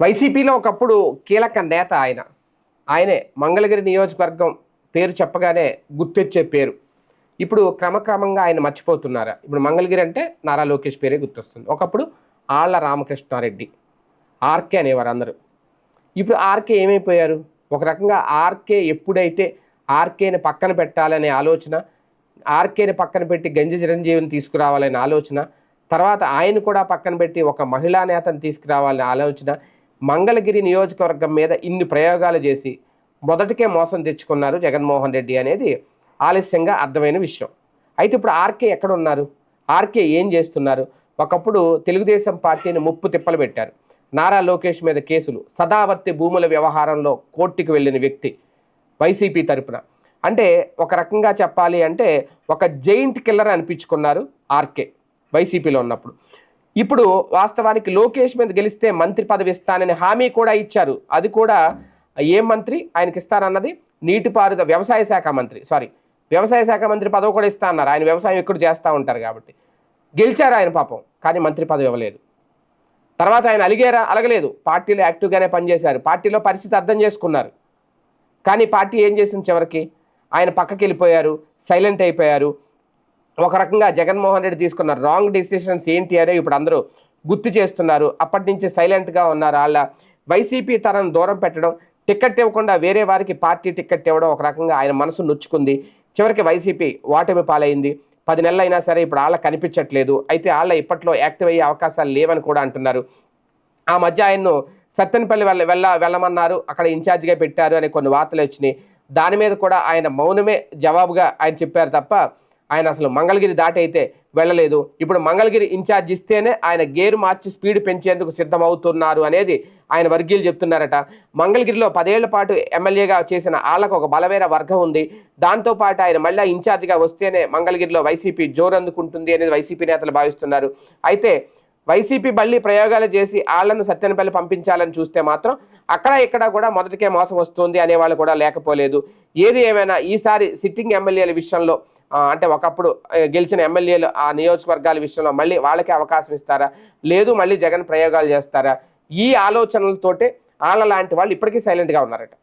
వైసీపీలో ఒకప్పుడు కీలక నేత ఆయన. ఆయనే మంగళగిరి నియోజకవర్గం పేరు చెప్పగానే గుర్తొచ్చే పేరు. ఇప్పుడు క్రమక్రమంగా ఆయన మర్చిపోతున్నారా? ఇప్పుడు మంగళగిరి అంటే నారా లోకేష్ పేరే గుర్తొస్తుంది. ఒకప్పుడు ఆళ్ళ రామకృష్ణారెడ్డి ఆర్కే అనేవారు అందరూ. ఇప్పుడు ఆర్కే ఏమైపోయారు? ఒక రకంగా ఆర్కే ఎప్పుడైతే ఆర్కేని పక్కన పెట్టాలనే ఆలోచన ఆర్కేని పక్కన పెట్టి గంజి చిరంజీవిని తీసుకురావాలనే ఆలోచన తర్వాత ఆయన కూడా పక్కన పెట్టి ఒక మహిళా నేతను తీసుకురావాలనే ఆలోచన మంగళగిరి నియోజకవర్గం మీద ఇన్ని ప్రయోగాలు చేసి మొదటికే మోసం తెచ్చుకున్నారు జగన్మోహన్ రెడ్డి అనేది ఆలస్యంగా అర్థమైన విషయం. అయితే ఇప్పుడు ఆర్కే ఎక్కడ ఉన్నారు ఆర్కే ఏం చేస్తున్నారు? ఒకప్పుడు తెలుగుదేశం పార్టీని ముప్పు తిప్పలు పెట్టారు. నారా లోకేష్ మీద కేసులు. సదావర్తి భూముల వ్యవహారంలో కోర్టుకు వెళ్ళిన వ్యక్తి వైసీపీ తరపున. అంటే ఒక రకంగా చెప్పాలి అంటే ఒక జైంట్ కిల్లర్ అనిపించుకున్నారు ఆర్కే వైసీపీలో ఉన్నప్పుడు. ఇప్పుడు వాస్తవానికి లోకేష్ మీద గెలిస్తే మంత్రి పదవి ఇస్తానని హామీ కూడా ఇచ్చారు. అది కూడా ఏ మంత్రి ఆయనకి ఇస్తారన్నది నీటిపారుద వ్యవసాయ శాఖ మంత్రి సారీ వ్యవసాయ శాఖ మంత్రి పదవి కూడా ఇస్తా అన్నారు. ఆయన వ్యవసాయం ఎక్కడ చేస్తూ ఉంటారు కాబట్టి. గెలిచారు ఆయన పాపం కానీ మంత్రి పదవి ఇవ్వలేదు. తర్వాత ఆయన అలిగేరా? అలగలేదు. పార్టీలో యాక్టివ్గానే పనిచేశారు. పార్టీలో పరిస్థితి అర్థం చేసుకున్నారు. కానీ పార్టీ ఏం చేసింది చివరికి? ఆయన పక్కకి వెళ్ళిపోయారు సైలెంట్ అయిపోయారు. ఒక రకంగా జగన్మోహన్ రెడ్డి తీసుకున్న రాంగ్ డిసిషన్స్ ఏంటి అనే ఇప్పుడు అందరూ గుర్తు చేస్తున్నారు. అప్పటి నుంచి సైలెంట్గా ఉన్నారు. వాళ్ళ వైసీపీ తరం దూరం పెట్టడం టికెట్ ఇవ్వకుండా వేరే వారికి పార్టీ టికెట్ ఇవ్వడం ఒక రకంగా ఆయన మనసు నొచ్చుకుంది. చివరికి వైసీపీ ఓటమి పాలైంది. పది నెలలు అయినా సరే ఇప్పుడు వాళ్ళ కనిపించట్లేదు. అయితే వాళ్ళ ఇప్పట్లో యాక్టివ్ అయ్యే అవకాశాలు లేవని కూడా అంటున్నారు. ఆ మధ్య ఆయన్ను సత్తెనపల్లి వెళ్ళ వెళ్ళ వెళ్ళమన్నారు. అక్కడ ఇన్ఛార్జిగా పెట్టారు అనే కొన్ని వార్తలు వచ్చినాయి. దాని మీద కూడా ఆయన మౌనమే జవాబుగా ఆయన చెప్పారు తప్ప ఆయన అసలు మంగళగిరి దాటి అయితే వెళ్ళలేదు. ఇప్పుడు మంగళగిరి ఇన్ఛార్జ్ ఇస్తేనే ఆయన గేరు మార్చి స్పీడ్ పెంచేందుకు సిద్ధమవుతున్నారు అనేది ఆయన వర్గీయులు చెప్తున్నారట. మంగళగిరిలో పదేళ్ళ పాటు ఎమ్మెల్యేగా చేసిన ఆళ్ళకు ఒక బలమైన వర్గం ఉంది. దాంతోపాటు ఆయన మళ్ళీ ఇన్ఛార్జిగా వస్తేనే మంగళగిరిలో వైసీపీ జోరందుకుంటుంది అనేది వైసీపీ నేతలు భావిస్తున్నారు. అయితే వైసీపీ మళ్ళీ ప్రయోగాలు చేసి ఆళ్ళను సత్యనపల్లి పంపించాలని చూస్తే మాత్రం అక్కడ ఇక్కడ కూడా మొదటికే మోసం వస్తుంది అనేవాళ్ళు కూడా లేకపోలేదు. ఏది ఏమైనా ఈసారి సిట్టింగ్ ఎమ్మెల్యేల విషయంలో అంటే ఒకప్పుడు గెలిచిన ఎమ్మెల్యేలు ఆ నియోజకవర్గాల విషయంలో మళ్ళీ వాళ్ళకే అవకాశం ఇస్తారా? లేదు మళ్ళీ జగన్ ప్రయోగాలు చేస్తారా? ఈ ఆలోచనలతోటే వాళ్ళ లాంటి వాళ్ళు ఇప్పటికీ సైలెంట్గా ఉన్నారట.